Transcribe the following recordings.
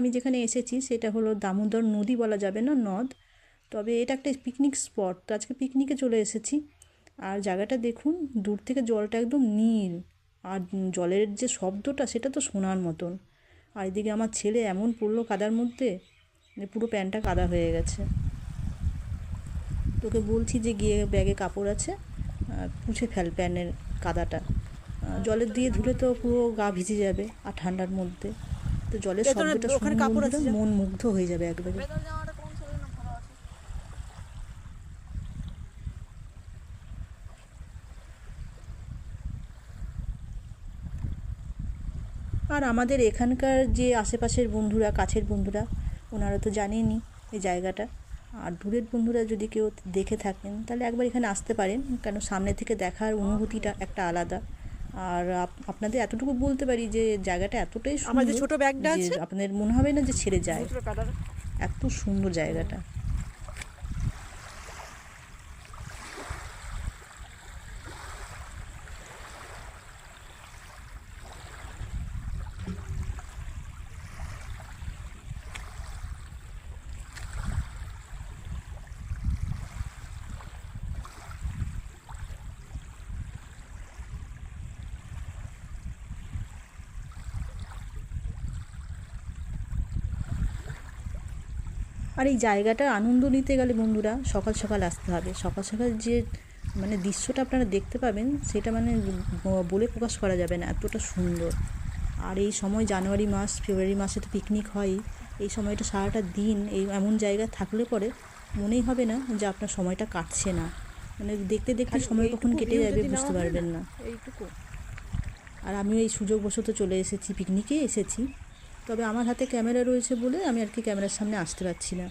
আমি যেখানে এসেছি সেটা হলো দামোদর নদী বলা যাবে না, নদ। তবে এটা একটা পিকনিক স্পট তো আজকে পিকনিকে চলে এসেছি। আর জায়গাটা দেখুন, দূর থেকে জলটা একদম নীল। আর জলের যে শব্দটা, সেটা তো শোনার মতন। আর এদিকে আমার ছেলে এমন পড়ল কাদার মধ্যে যে পুরো প্যান্টটা কাদা হয়ে গেছে। তোকে বলছি যে গিয়ে ব্যাগে কাপড় আছে পুছে ফেল প্যানের কাদাটা। জলের দিয়ে ধুলে তো পুরো গা ভিজে যাবে, আর ঠান্ডার মধ্যে। তো জলের শব্দটা ওখানে শুনে কাপড় আছে মন মুগ্ধ হয়ে যাবে একবারে। আর আমাদের এখানকার যে আশেপাশের বন্ধুরা কাছের বন্ধুরা ওনারা তো জানেনই এই জায়গাটা। আর দূরের বন্ধুরা যদি কেউ দেখে থাকেন তাহলে একবার এখানে আসতে পারেন। কেন সামনে থেকে দেখার অনুভূতিটা একটা আলাদা। আর আপ- আপনাদের এতটুকু বলতে পারি যে জায়গাটা এতটাই আমার যে সুন্দর ছোট ব্যাগটা আছে। আপনাদের মনে হবে না যে ছেড়ে যায়। এত সুন্দর জায়গাটা। আর এই জায়গাটার আনন্দ নিতে গেলে বন্ধুরা সকাল সকাল আসতে হবে। সকাল সকাল যে মানে দৃশ্যটা আপনারা দেখতে পাবেন সেটা মানে বলে প্রকাশ করা যাবে না এতটা সুন্দর। আর এই সময় জানুয়ারি মাস ফেব্রুয়ারি মাসে তো পিকনিক হয়। এই সময়টা সারাটা দিন এই এমন জায়গায় থাকলে পরে মনেই হবে না যে আপনার সময়টা কাটছে না। মানে দেখতে দেখতে সময় কখন কেটে যাবে বুঝতে পারবেন না এইটুকু। আর আমিও এই সুযোগবশত চলে এসেছি পিকনিকে এসেছি। তবে আমার হাতে ক্যামেরা রয়েছে বলে আমি আর কি ক্যামেরার সামনে আসতে পারছি না।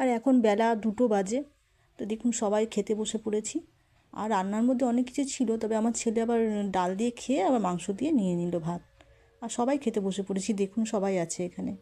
আর এখন বেলা দুটো বাজে, তো দেখুন সবাই খেতে বসে পড়েছি। আর রান্নার মধ্যে অনেক কিছু ছিল, তবে আমার ছেলে আবার ডাল দিয়ে খেয়ে আবার মাংস দিয়ে নিয়ে নিল ভাত। আর সবাই খেতে বসে পড়েছি, দেখুন সবাই আছে এখানে।